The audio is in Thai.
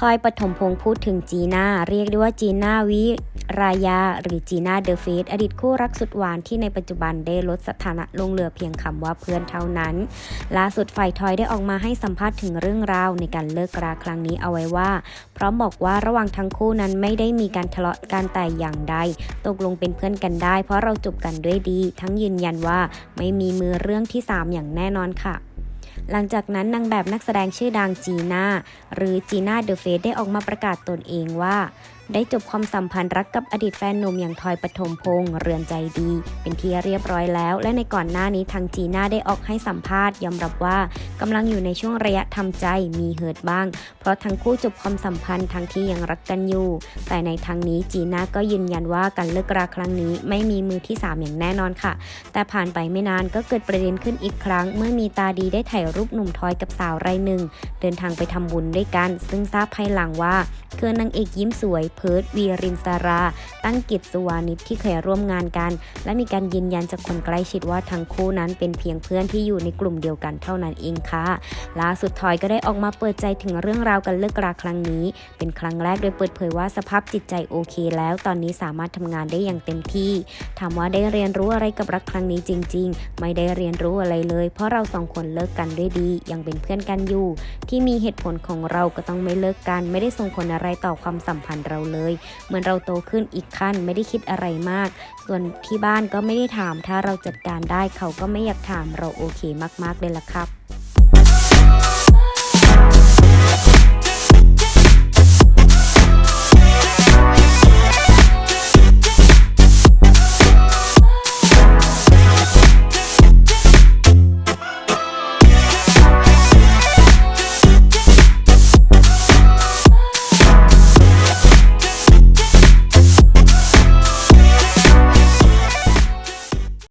ทอยปฐมพงษ์พูดถึงจีน่า เรียกได้ว่าจีน่าวิรายา หรือจีน่าเดอะเฟสอดีตคู่รักสุดหวานที่ในปัจจุบันได้ลดสถานะลงเหลือเพียงคำว่าเพื่อนเท่านั้น ล่าสุดฝ่ายทอยได้ออกมาให้สัมภาษณ์ถึงเรื่องราวในการเลิกราครั้งนี้เอาไว้ว่า พร้อมบอกว่าระหว่างทั้งคู่นั้นไม่ได้มีการทะเลาะกันแต่อย่างใด ตกลงเป็นเพื่อนกันได้ เพราะเราจบกันด้วยดี ทั้งยืนยันว่าไม่มีมือเรื่องที่ 3 อย่างแน่นอนค่ะ หลังจากนั้นนางแบบนักแสดงชื่อดังจีน่าหรือจีน่าเดอะเฟสได้ออกมาประกาศตนเองว่า ได้จบความสัมพันธ์รักกับอดีตแฟนหนุ่มอย่างทอยปฐมพงษ์เรือนใจดี เป็นที่เรียบร้อยแล้ว และในก่อนหน้านี้ทางจีน่าได้ออกให้สัมภาษณ์ยอมรับว่ากำลังอยู่ในช่วงระยะทำใจมีเหิดบ้าง เพราะทั้งคู่จบความสัมพันธ์ทั้งที่ยังรักกันอยู่ แต่ในทางนี้จีน่าก็ยืนยันว่าการเลิกราครั้งนี้ไม่มีมือที่สามอย่างแน่นอนค่ะ แต่ผ่านไปไม่นานก็เกิดประเด็นขึ้นอีกครั้ง เมื่อมีตาดีได้ถ่ายรูปหนุ่มทอยกับสาวรายหนึ่ง เดินทางไปทำบุญด้วยกัน ซึ่งทราบภายหลังว่าคือนางเอกยิ้มสวยเพิร์ดวีรินสารา ตั้งกิจสุวานิชที่เคยร่วมงานกัน และมีการยืนยันจากคนใกล้ชิดว่าทั้งคู่นั้นเป็นเพียงเพื่อนที่อยู่ในกลุ่มเดียวกันเท่านั้นเองค่ะล่าสุดทอยก็ได้ออกมาเปิดใจถึงเรื่องราวการเลิกราครั้งนี้ เป็นครั้งแรกโดยเปิดเผยว่าสภาพจิตใจโอเคแล้วตอนนี้สามารถทำงานได้อย่างเต็มที่ถามว่าได้เรียนรู้อะไรกับรักครั้งนี้จริง ๆ ไม่ได้เรียนรู้อะไรเลย เพราะเราสองคนเลิกกันด้วยดี ยังเป็นเพื่อนกันอยู่ ที่มีเหตุผลของเราก็ต้องไม่เลิกกัน ไม่ได้ส่งผลอะไรต่อความสัมพันธ์เราเลย เหมือนเราโตขึ้นอีกขั้นไม่ได้คิดอะไรมาก ส่วนที่บ้านก็ไม่ได้ถาม ถ้าเราจัดการได้เขาก็ไม่อยากถามเราโอเคมากๆเลยล่ะครับ